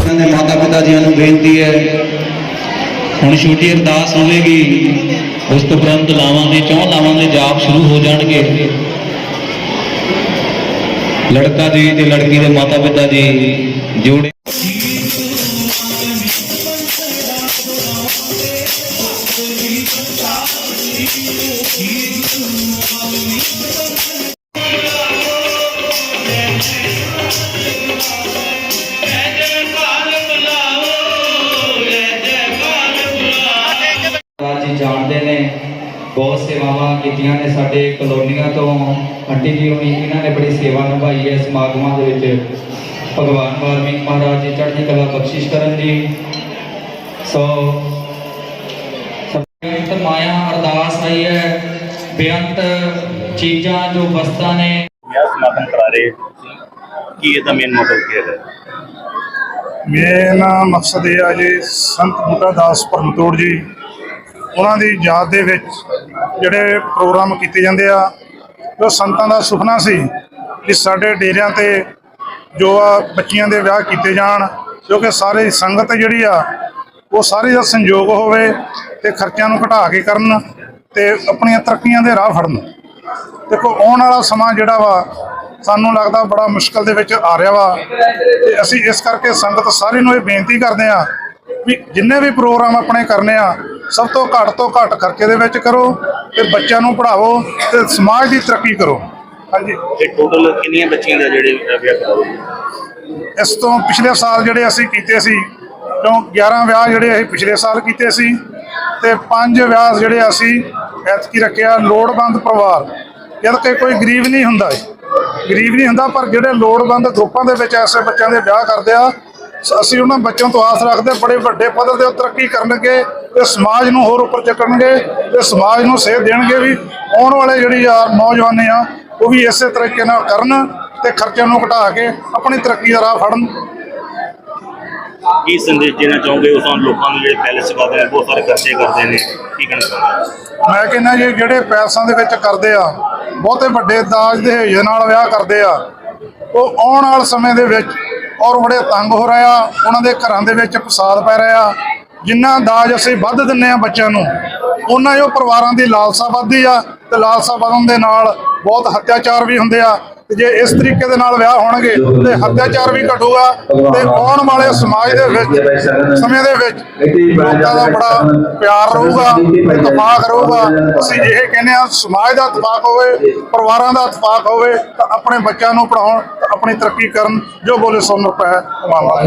ਉਹਨਾਂ ਮਾਤਾ ਪਿਤਾ ਜੀਆਂ ਨੂੰ ਬੇਨਤੀ ਹੈ, ਹੁਣ ਛੋਟੀ ਅਰਦਾਸ ਹੋਵੇਗੀ, ਉਸ ਤੋਂ ਉਪਰੰਤ ਲਾਵਾਂ ਦੇ, ਚੌਂ ਲਾਵਾਂ ਦੇ ਜਾਪ ਸ਼ੁਰੂ ਹੋ ਜਾਣਗੇ। ਲੜਕਾ ਜੀ ਤੇ ਲੜਕੀ ਦੇ ਮਾਤਾ ਪਿਤਾ ਜੀ ਜੋੜੇ ਜਾਣਦੇ ਨੇ ਬਹੁਤ ਸੇਵਾਵਾਂ ਕੀਤੀਆਂ ਨੇ ਸਾਡੇ ਕਲੋਨੀਆਂ ਤੋਂ। ਆਂਟੀ ਜੀ ਹੋਣੀ ਇਹਨਾਂ ਨੇ ਬੜੀ ਸੇਵਾ ਨਿਭਾਈ ਹੈ ਸਮਾਗਮਾਂ ਦੇ ਵਿੱਚ। ਭਗਵਾਨ ਵਾਲਮੀਕ ਮਹਾਰਾਜ ਜੀ ਚੜ੍ਹਦੀ ਕਲਾ ਬਖਸ਼ਿਸ਼ ਕਰਨ ਜੀ ਸੋ ਬੇਅੰਤ ਮਾਇਆ ਅਰਦਾਸ ਆਈ ਹੈ। ਬੇਅੰਤ ਚੀਜ਼ਾਂ ਜੋ ਵਸਤਾਂ ਨੇ। ਵਿਆਹ ਸਮਾਗਮ ਕਰਾ ਰਹੇ ਕੀ ਇਹਦਾ ਮੇਨ ਮਤਲਬ ਕੀ ਹੈ ਮੇਰਾ ਮਕਸਦ ਇਹ ਆ ਜੀ ਸੰਤ ਬੂਟਾ ਦਾਸ ਪਰਮਤੋੜ ਜੀ। ਉਹਨਾਂ ਦੀ ਯਾਦ ਦੇ ਵਿੱਚ ਜਿਹੜੇ ਪ੍ਰੋਗਰਾਮ ਕੀਤੇ ਜਾਂਦੇ ਆ, ਜੋ ਸੰਤਾਂ ਦਾ ਸੁਪਨਾ ਸੀ ਕਿ ਸਾਡੇ ਡੇਰਿਆਂ ਤੇ ਜੋ ਆ ਬੱਚੀਆਂ ਦੇ ਵਿਆਹ ਕੀਤੇ ਜਾਣ ਕਿਉਂਕਿ ਸਾਰੇ ਸੰਗਤ ਜਿਹੜੀ ਆ, ਉਹ ਸਾਰੇ ਦਾ ਸੰਯੋਗ ਹੋਵੇ ਤੇ ਖਰਚਿਆਂ ਨੂੰ ਘਟਾ ਕੇ ਕਰਨ ਤੇ ਆਪਣੀਆਂ ਤਰੱਕੀਆਂ ਦੇ ਰਾਹ ਫੜਨ। ਦੇਖੋ, ਆਉਣ ਵਾਲਾ ਸਮਾਂ ਜਿਹੜਾ ਵਾ, ਸਾਨੂੰ ਲੱਗਦਾ ਬੜਾ ਮੁਸ਼ਕਲ ਦੇ ਵਿੱਚ ਆ ਰਿਹਾ ਵਾ ਤੇ ਅਸੀਂ ਇਸ ਕਰਕੇ ਸੰਗਤ ਸਾਰੀ ਨੂੰ ਇਹ ਬੇਨਤੀ ਕਰਦੇ ਆ ਵੀ ਜਿੰਨੇ ਵੀ ਪ੍ਰੋਗਰਾਮ ਆਪਣੇ ਕਰਨੇ ਆ ਸਭ ਤੋਂ ਘੱਟ ਤੋਂ ਘੱਟ ਖਰਚੇ ਦੇ ਵਿੱਚ ਕਰੋ ਤੇ ਬੱਚਿਆਂ ਨੂੰ ਪੜ੍ਹਾਓ ਤੇ ਸਮਾਜ ਦੀ ਤਰੱਕੀ ਕਰੋ। ਹਾਂਜੀ। ਤੇ ਟੋਟਲ ਕਿੰਨੀਆਂ ਬੱਚੀਆਂ ਦਾ ਜਿਹੜੇ ਵਿਆਹ ਕਰਾਓਗੇ? ਇਸ ਤੋਂ ਪਿਛਲੇ ਸਾਲ ਜਿਹੜੇ ਅਸੀਂ ਕੀਤੇ ਸੀ ਕਿਉਂ 11 ਵਿਆਹ ਜਿਹੜੇ ਅਸੀਂ ਪਿਛਲੇ ਸਾਲ ਕੀਤੇ ਸੀ ਤੇ ਪੰਜ ਵਿਆਹ ਜਿਹੜੇ ਅਸੀਂ ਐਤਕੀ ਰੱਖਿਆ ਲੋੜਵੰਦ ਪਰਿਵਾਰ। ਜਦ ਕਿ ਕੋਈ ਗਰੀਬ ਨਹੀਂ ਹੁੰਦਾ। ਗਰੀਬ ਨਹੀਂ ਹੁੰਦਾ ਪਰ ਜਿਹੜੇ ਲੋੜਵੰਦ ਗਰੁੱਪਾਂ ਦੇ ਵਿੱਚ ਐਸੇ ਬੱਚਿਆਂ ਦੇ ਵਿਆਹ ਕਰਦੇ ਆ ਅਸੀਂ ਉਹਨਾਂ ਬੱਚਿਆਂ ਤੋਂ ਆਸ ਰੱਖਦੇ ਬੜੇ ਵੱਡੇ ਪੱਧਰ ਤੇ ਤਰੱਕੀ ਕਰਨਗੇ ਤੇ ਸਮਾਜ ਨੂੰ ਹੋਰ ਉੱਪਰ ਚੱਕਣਗੇ ਤੇ ਸਮਾਜ ਨੂੰ ਸੇਧ ਦੇਣਗੇ ਵੀ ਆਉਣ ਵਾਲੇ ਜਿਹੜੀ ਆ ਨੌਜਵਾਨੇ ਆ ਉਹ ਵੀ ਇਸੇ ਤਰੀਕੇ ਨਾਲ ਕਰਨ ਤੇ ਖਰਚਿਆਂ ਨੂੰ ਘਟਾ ਕੇ ਆਪਣੀ ਤਰੱਕੀ ਦਾ ਰਾਹ ਫੜਨ। ਕੀ ਸੰਦੇਸ਼ ਦੇਣਾ ਚਾਹੋਗੇ ਉਸ ਲੋਕਾਂ ਨੂੰ ਜਿਹੜੇ ਪੈਲਸ ਕਰਦੇ ਨੇ ਬਹੁਤ ਸਾਰੇ ਖਰਚੇ ਕਰਦੇ ਨੇ ਕੀ ਕਹਿਣਾ ਚਾਹੋਗੇ? ਮੈਂ ਕਹਿੰਦਾ ਜੀ ਜਿਹੜੇ ਪੈਲਸਾਂ ਦੇ ਵਿੱਚ ਕਰਦੇ ਆ ਬਹੁਤੇ ਵੱਡੇ ਦਾਜ ਦਹੇਜ ਨਾਲ ਵਿਆਹ ਕਰਦੇ ਆ ਉਹ ਆਉਣ ਵਾਲੇ ਸਮੇਂ ਦੇ ਵਿੱਚ ਔਰ ਬੜੇ ਤੰਗ ਹੋ ਰਹੇ ਆ, ਉਹਨਾਂ ਦੇ ਘਰਾਂ ਦੇ ਵਿੱਚ ਫਸਾਦ ਪੈ ਰਿਹਾ ਜਿੰਨਾ ਦਾਜ ਅਸੀਂ ਵੱਧ ਦਿੰਨੇ ਆ ਬੱਚਿਆਂ ਨੂੰ ਉਹਨਾਂ ਹੀ ਉਹ ਪਰਿਵਾਰਾਂ ਦੀ ਲਾਲਸਾ ਵੱਧਦੀ ਆ, ਤੇ ਲਾਲਸਾ ਵਧਣ ਦੇ ਨਾਲ ਬਹੁਤ ਹੱਤਿਆਚਾਰ ਵੀ ਹੁੰਦੇ ਆ ਤੇ ਜੇ ਇਸ ਤਰੀਕੇ ਦੇ ਨਾਲ ਵਿਆਹ ਹੋਣਗੇ ਤੇ ਹੱਤਿਆਚਾਰ ਵੀ ਘਟੂਗਾ ਤੇ ਆਉਣ ਵਾਲੇ ਸਮਾਜ ਦੇ ਵਿੱਚ, ਸਮੇਂ ਦੇ ਵਿੱਚ ਲੋਕਾਂ ਦਾ ਬੜਾ ਪਿਆਰ ਰਹੂਗਾ, ਇਤਫਾਕ ਰਹੂਗਾ। ਅਸੀਂ ਇਹ ਕਹਿੰਦੇ ਆ ਸਮਾਜ ਦਾ ਇਤਫਾਕ ਹੋਵੇ, ਪਰਿਵਾਰਾਂ ਦਾ ਇਤਫਾਕ ਹੋਵੇ, ਤਾਂ ਆਪਣੇ ਬੱਚਿਆਂ ਨੂੰ ਪੜਾਉਣ ਆਪਣੀ ਤਰੱਕੀ ਕਰਨ, ਜੋ ਬੋਲੇ ਸੋ ਨਰ ਪੈ ਮਾਮਾ